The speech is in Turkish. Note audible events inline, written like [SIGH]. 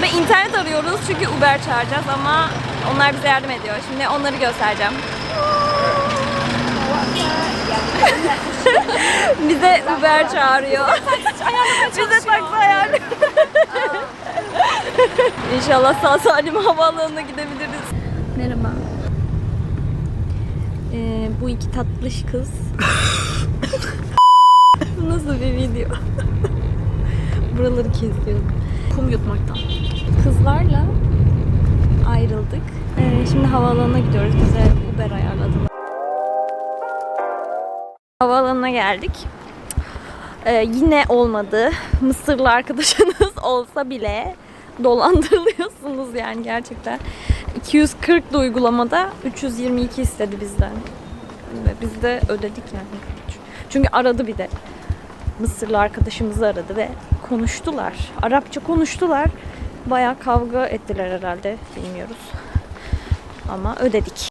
Ve internet arıyoruz çünkü Uber çağıracağız ama onlar bize yardım ediyor. Şimdi onları göstereceğim. [LAUGHS] bize Uber çağırıyor. bize taksi ayarlıyor. [LAUGHS] İnşallah sağ salim havaalanına gidebiliriz. Merhaba. Ee, bu iki tatlış kız. [LAUGHS] Nasıl bir video? Buraları kesiyorum. Kum yutmaktan. Kızlarla ayrıldık. Ee, şimdi havaalanına gidiyoruz. Bize Uber ayarladılar. Havaalanına geldik. Ee, yine olmadı. Mısırlı arkadaşınız [LAUGHS] olsa bile dolandırılıyorsunuz yani gerçekten. 240 da uygulamada 322 istedi bizden. Ve biz de ödedik yani. Çünkü aradı bir de. Mısırlı arkadaşımızı aradı ve konuştular. Arapça konuştular. Bayağı kavga ettiler herhalde. Bilmiyoruz. Ama ödedik.